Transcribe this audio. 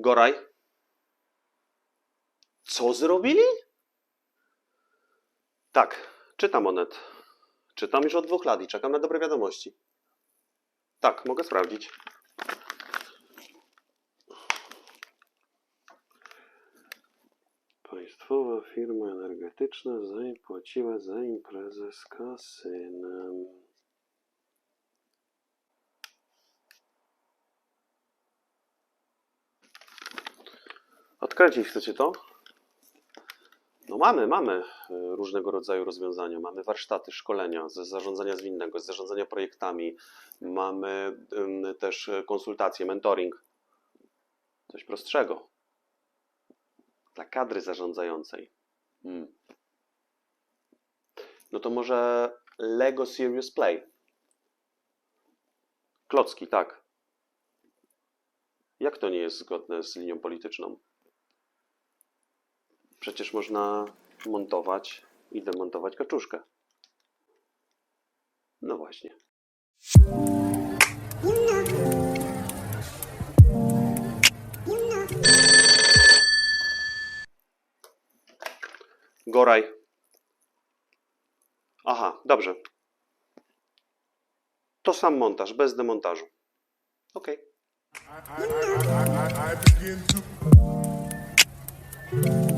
Goraj. Co zrobili? Tak, czytam Onet. Czytam już od dwóch lat i czekam na dobre wiadomości. Tak, mogę sprawdzić. Państwowa firma energetyczna zapłaciła za imprezę z kasynem. Odkręcić chcecie to? No mamy, mamy y, różnego rodzaju rozwiązania. Mamy warsztaty, szkolenia z zarządzania zwinnego, z zarządzania projektami. Mamy też y, konsultacje, mentoring. Coś prostszego. Dla kadry zarządzającej. Hmm. No to może Lego Serious Play. Klocki, tak. Jak to nie jest zgodne z linią polityczną? Przecież można montować i demontować kaczuszkę. No właśnie. Goraj. Aha, dobrze. To sam montaż, bez demontażu. Okej. I, I, I, I, I